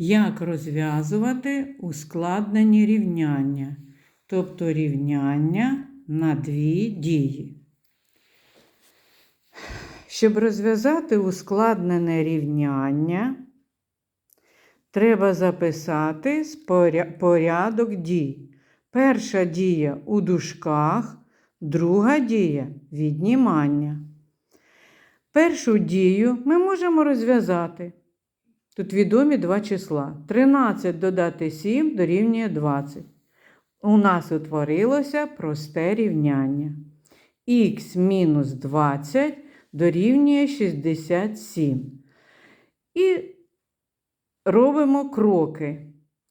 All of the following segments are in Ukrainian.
Як розв'язувати ускладнені рівняння, тобто рівняння на дві дії. Щоб розв'язати ускладнене рівняння, треба записати порядок дій. Перша дія у дужках, друга дія віднімання. Першу дію ми можемо розв'язати. Тут відомі два числа. 13 додати 7 дорівнює 20. У нас утворилося просте рівняння. Х мінус 20 дорівнює 67. І робимо кроки,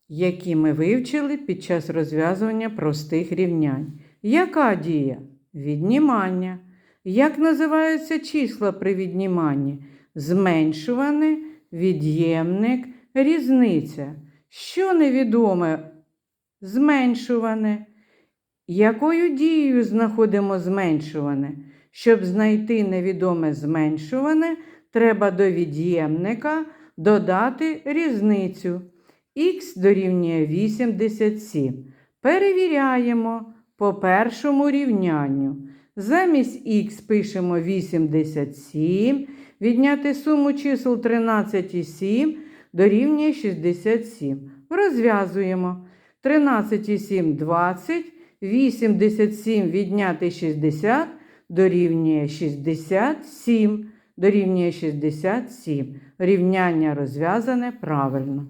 які ми вивчили під час розв'язування простих рівнянь. Яка дія? Віднімання. Як називаються числа при відніманні? Зменшуване, від'ємник, різниця. Що невідоме? Зменшуване. Якою дією знаходимо зменшуване? Щоб знайти невідоме зменшуване, треба до від'ємника додати різницю. Х дорівнює 87. Перевіряємо по першому рівнянню. Замість х пишемо 87, відняти суму чисел 13 і 7 дорівнює 67. Розв'язуємо. 13 і 7 – 20, 87 відняти 60 дорівнює 67. Дорівнює 67. Рівняння розв'язане правильно.